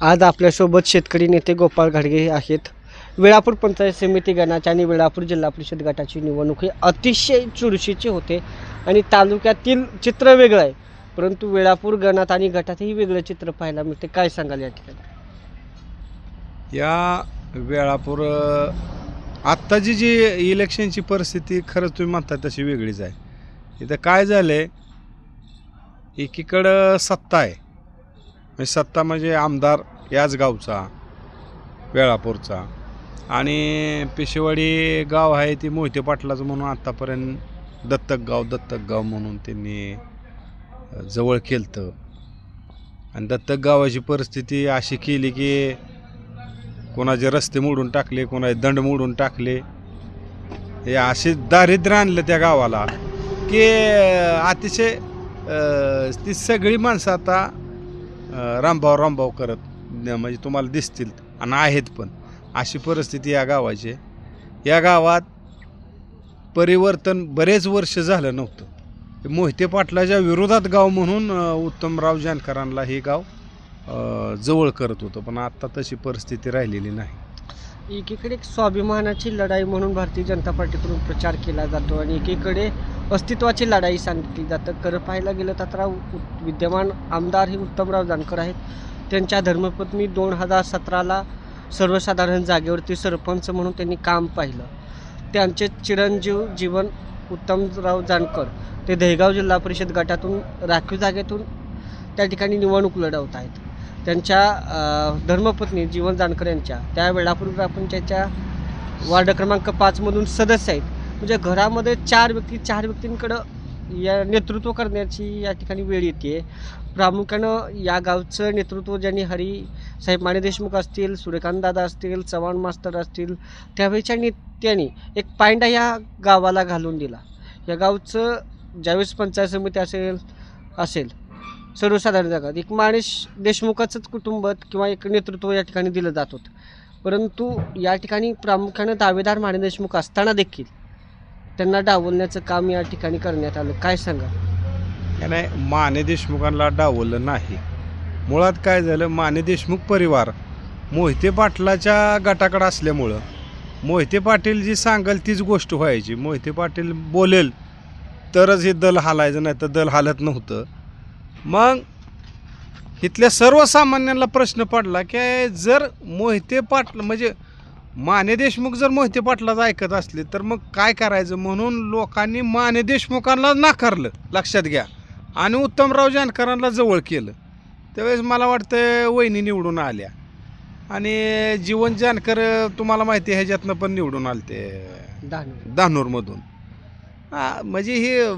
आज आपल्यासोबत शेतकरी नेते गोपाळ घाडगे आहेत. वेळापूर पंचायत समिती गणाची आणि वेळापूर जिल्हा परिषद गटाची निवडणूक ही अतिशय चुरशीची होते आणि तालुक्यातील चित्र वेगळं आहे. परंतु वेळापूर गणात आणि गटातही वेगळं चित्र पाहायला मिळते. काय सांगाल या ठिकाणी? या वेळापूर आत्ताची जी इलेक्शनची परिस्थिती खरंच तुम्ही म्हणता तशी वेगळीच आहे. इथं काय झालं आहे एकीकडं सत्ता आहे. म्हणजे सत्ता म्हणजे आमदार याच गावचा वेळापूरचा. आणि पिशेवाडी गाव आहे ती मोहिते पाटलाचं म्हणून आत्तापर्यंत दत्तक गाव दत्तक गाव म्हणून त्यांनी जवळ केलं आणि दत्तक गावाची परिस्थिती अशी केली की कोणाचे रस्ते मोडून टाकले कोणाचे दंड मोडून टाकले. हे असे दारिद्र्य आणलं त्या गावाला की अतिशय ती सगळी माणसं आता रामभाव रामभाव करत म्हणजे तुम्हाला दिसतील आणि आहेत पण. अशी परिस्थिती या गावाची या गावात परिवर्तन बरेच वर्ष झालं नव्हतं. मोहिते पाटलाच्या विरोधात गाव म्हणून उत्तमराव जानकरांना हे गाव जवळ करत होतं पण आत्ता तशी परिस्थिती राहिलेली नाही. एकीकडे एक स्वाभिमानाची लढाई म्हणून भारतीय जनता पार्टीकडून प्रचार केला जातो आणि एकीकडे अस्तित्वाची लढाई सांगितली जातं. खरं पाहायला गेलं तर विद्यमान आमदार हे उत्तमराव जानकर आहेत. त्यांच्या धर्मपत्नी दोन हजार सतराला सर्वसाधारण जागेवरती सरपंच म्हणून त्यांनी काम पाहिलं. त्यांचे चिरंजीव जीवन उत्तमराव जानकर ते दहेगाव जिल्हा परिषद गटातून राखीव जागेतून त्या ठिकाणी निवडणूक लढवत आहेत. त्यांच्या धर्मपत्नी जीवन जानकर यांच्या त्या वेळापूर ग्रामपंचायतच्या वार्ड क्रमांक पाचमधून सदस्य आहेत म्हणजे घरामध्ये चार व्यक्ती चार व्यक्तींकडं या नेतृत्व करण्याची या ठिकाणी वेळ येते. प्रामुख्यानं या गावचं नेतृत्व ज्यांनी हरी साहेब माने देशमुख असतील सूर्यकांत दादा असतील चव्हाण मास्तर असतील त्यावेळेच्या नेत्यांनी एक पायंडा या गावाला घालून दिला. या गावचं ज्यावेळेस पंचायत समिती असेल असेल सर्वसाधारण जगात एक माणेश देशमुखाचंच कुटुंब किंवा एक नेतृत्व या ठिकाणी दिलं जात होतं. परंतु या ठिकाणी प्रामुख्यानं दावेदार माने देशमुख असताना देखील त्यांना डावलण्याचं काम या ठिकाणी करण्यात आलं. काय सांगा? का नाही माने देशमुखांना डावलं नाही. मुळात काय झालं माने देशमुख परिवार मोहिते पाटलाच्या गटाकडं असल्यामुळं मोहिते पाटील जी सांगल तीच गोष्ट व्हायची. मोहिते पाटील बोलेल तरच हे दल हालायचं नाही तर दल हालत नव्हतं. मग इथल्या सर्वसामान्यांना प्रश्न पडला की जर मोहिते पाटलं म्हणजे माने देशमुख जर मोहिते पाटलाच ऐकत असले तर मग काय करायचं? म्हणून लोकांनी माने देशमुखांना नाकारलं लक्षात घ्या. आणि उत्तमराव जानकरांना जवळ केलं. त्यावेळेस मला वाटतं वहिनी निवडून आल्या. आणि जीवन जानकर तुम्हाला माहिती आहे ह्याच्यातनं पण निवडून आलते. धानूरमधून हा, म्हणजे हे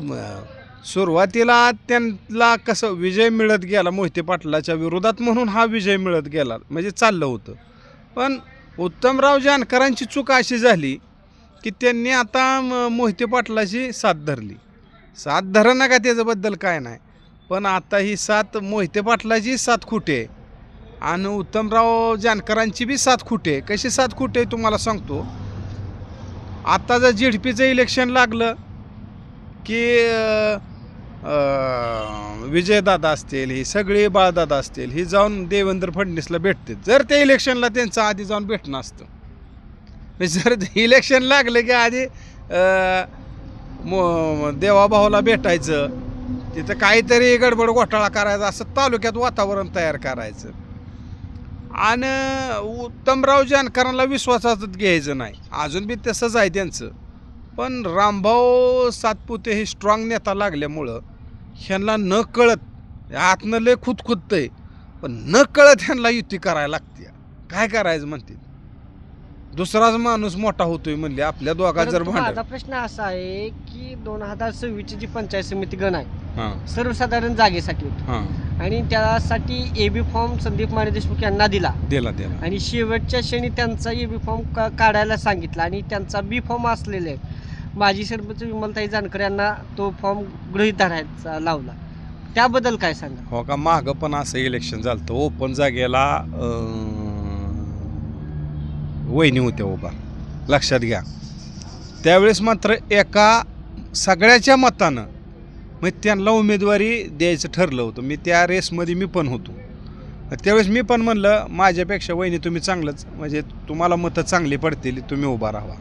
सुरुवातीला त्यांना कसं विजय मिळत गेला मोहिते पाटलाच्या विरोधात म्हणून हा विजय मिळत गेला म्हणजे चाललं होतं. पण उत्तमराव जानकरांची चूक अशी झाली की त्यांनी आता म, मोहिते पाटलाची साथ धरली. साथ धरा नका त्याच्याबद्दल काय नाही. पण आता ही साथ मोहिते पाटलाची साथ खुटे आहे. आणि उत्तमराव जानकरांची बी साथ खुटे आहे. कशी साथ खुटे आहे तुम्हाला सांगतो. आता जर जी डी पीचं इलेक्शन लागलं की विजयदादा असतील ही सगळी बाळदादा असतील ही जाऊन देवेंद्र फडणवीसला भेटते जर ते इलेक्शनला त्यांचं आधी जाऊन भेटणं असतं. म्हणजे जर इलेक्शन लागलं की आधी देवाभाऊला भेटायचं तिथं काहीतरी गडबड घोटाळा करायचा असं तालुक्यात वातावरण तयार करायचं. आणि उत्तमराव जानकरांना विश्वासात घ्यायचं नाही. अजून बी तसंच आहे त्यांचं. पण रामभाऊ सातपुते हे स्ट्रॉंग नेता लागल्यामुळं ह्यांना न कळत आतनं लय खुदखुदतंय पण न कळत ह्यांना युती करायला लागते. काय करायचं म्हणते? दुसराच माणूस मोठा होतोय म्हणले आपल्या दोघात जर परंतु भांडण माझा प्रश्न असा आहे की दोन हजार सव्वीसची जी पंचायत समिती गण आहे हां. सर्वसाधारण जागेसाठी होती. हां. आणि त्यासाठी A B form Sandeep Mane Deshmukh यांना दिला. दिला दिला. आणि शेवटच्या क्षणी त्यांचा ए बी फॉर्म का काढायला सांगितला आणि त्यांचा बी फॉर्म असलेले माजी सरपंच विमलताई जानकर यांना तो फॉर्म गृहीत धरायचा लावला. त्याबद्दल काय सांगा? हो का मागं पण असं इलेक्शन झालं होतं ओपन जागेला वहिनी होत्या हो उभा लक्षात घ्या. त्यावेळेस मात्र एका सगळ्याच्या मतानं मग त्यांना उमेदवारी द्यायचं ठरलं होतं. मी त्या रेसमध्ये मी पण होतो. त्यावेळेस मी पण म्हणलं माझ्यापेक्षा वहिनी तुम्ही चांगलंच म्हणजे तुम्हाला मतं चांगली पडतील तुम्ही उभा राहा.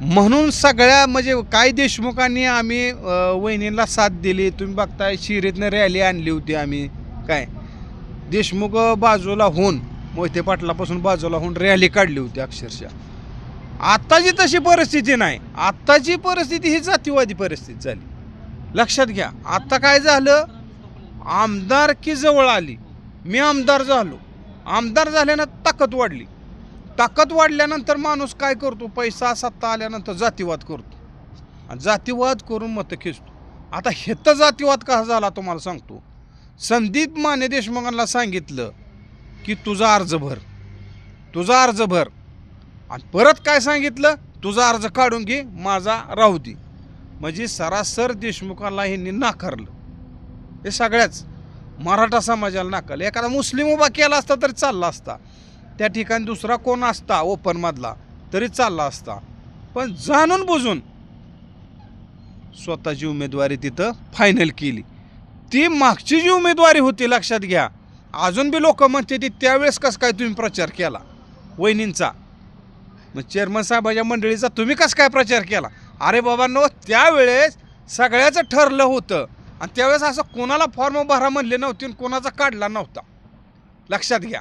म्हणून सगळ्या म्हणजे काय देशमुखांनी आम्ही अं, वहिनीला साथ दिली. तुम्ही बघताय शिरीतनं रॅली आणली होती आम्ही. काय? देशमुख बाजूला होऊन मोहिते पाटलापासून बाजूला होऊन रॅली काढली होती अक्षरशः. आत्ताची तशी परिस्थिती नाही. आत्ताची परिस्थिती ही जातीवादी परिस्थिती झाली. लक्षात घ्या. आत्ता काय झालं? आमदारकी जवळ आली. मी आमदार झालो. आमदार झाल्यानं ताकद वाढली. ताकद वाढल्यानंतर माणूस काय करतो? पैसा सत्ता आल्यानंतर जातीवाद करतो. आणि जातीवाद करून मतं खेचतो. आता हेत जातीवाद कसा झाला तुम्हाला सांगतो. संदीप माने देशमुखांना सांगितलं की तुझा अर्ज भर. तुझा अर्ज भर. आणि परत काय सांगितलं? तुझा अर्ज काढून घे माझा राहू दे. म्हणजे सरासर देशमुखांना ह्यांनी नाकारलं. हे सगळ्याच मराठा समाजाला नाकारलं. एखादा मुस्लिम उभा केला असता तरी चालला असता. त्या ठिकाणी दुसरा कोण असता? ओपनमधला तरी चालला असता. पण जाणून बुजून स्वतःची उमेदवारी तिथं फायनल केली. ती मागची जी उमेदवारी होती लक्षात घ्या. अजून बी लोक म्हणते ती त्यावेळेस कसं काय तुम्ही प्रचार केला? वहिनींचा. मग चेअरमन साहेबाच्या मंडळीचा तुम्ही कसं काय प्रचार केला? अरे बाबांनो त्यावेळेस सगळ्याचं ठरलं होतं. आणि त्यावेळेस असं कोणाला फॉर्म भरा म्हणले नव्हते आणि कोणाचा काढला नव्हता. लक्षात घ्या.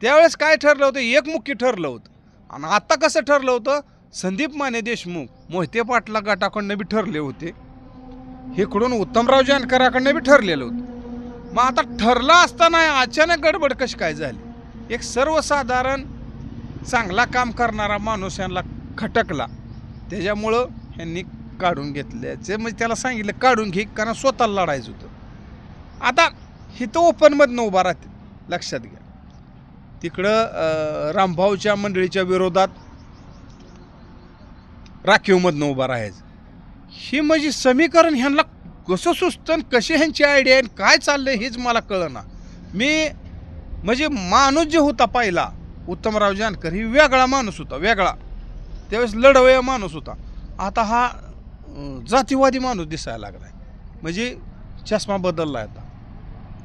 त्यावेळेस काय ठरलं होतं? एकमुखी ठरलं होतं. आणि आता कसं ठरलं होतं? संदीप माने देशमुख मोहिते पाटला गटाकडनं बी ठरले होते. इकडून उत्तमराव जानकराकडनं बी ठरलेलं होतं. मग आता ठरलं असताना अचानक गडबड कशी काय झाली? एक सर्वसाधारण चांगला काम करणारा माणूस यांना खटकला. त्याच्यामुळं ह्यांनी काढून घेतल्याचे म्हणजे त्याला सांगितलं काढून घे कारण स्वतःला लढायचं होतं. आता हिथं ओपनमधनं उभा राहते लक्षात घ्या. तिकडं रामभाऊच्या मंडळीच्या विरोधात राखीवमधनं उभा राहायचं. ही म्हणजे समीकरण ह्यांना कसं सुचतं आणि कशी ह्यांची आयडिया आहे आणि काय चाललं हेच मला कळना. मी म्हणजे माणूस जे होता पहिला उत्तमराव जानकर ही वेगळा माणूस होता वेगळा. त्यावेळेस लढवया माणूस होता. आता हा जातीवादी माणूस दिसायला लागलाय. म्हणजे चष्मा बदलला आता.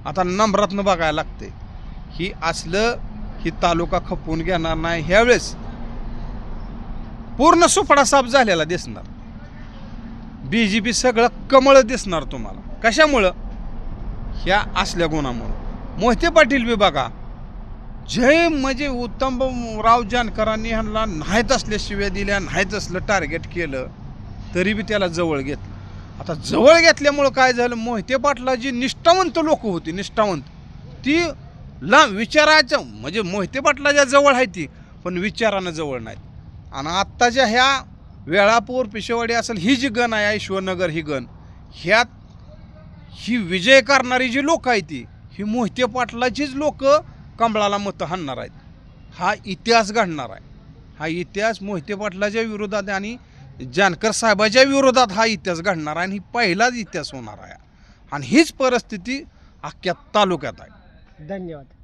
आता नम्रातनं बघायला लागते ही असलं ही तालुका खपवून घेणार नाही. ह्यावेळेस पूर्ण सुपडा साफ झालेला दिसणार. बी जे पी सगळं कमळ दिसणार तुम्हाला. कशामुळं? ह्या असल्या गुणामुळं. मोहिते पाटील बी बघा जय म्हणजे उत्तम राव जानकरांनी ह्यांना नाहीत असल्या शिव्या दिल्या नाहीत असलं टार्गेट केलं तरी बी त्याला जवळ घेतलं. आता जवळ घेतल्यामुळं काय झालं? मोहिते पाटलाची निष्ठावंत लोक होती निष्ठावंत. ती ला विचाराच्या म्हणजे मोहिते पाटलाच्या जवळ आहे ती पण विचारानं जवळ नाहीत आणि आत्ताच्या ह्या वेळापूर पिशेवाडी असेल ही जी गण आहे ईश्वरनगर ही गण ह्यात ही विजय करणारी जी लोक आहे ती ही मोहिते पाटलाचीच लोक कमळाला मतं हाणणार आहेत. हा इतिहास घडणार आहे. हा इतिहास मोहिते पाटलाच्या विरोधात आणि जानकर साहेबाच्या विरोधात हा इतिहास घडणार आहे आणि ही पहिलाच इतिहास होणार आहे. आणि हीच परिस्थिती अख्ख्या तालुक्यात आहे. धन्यवाद.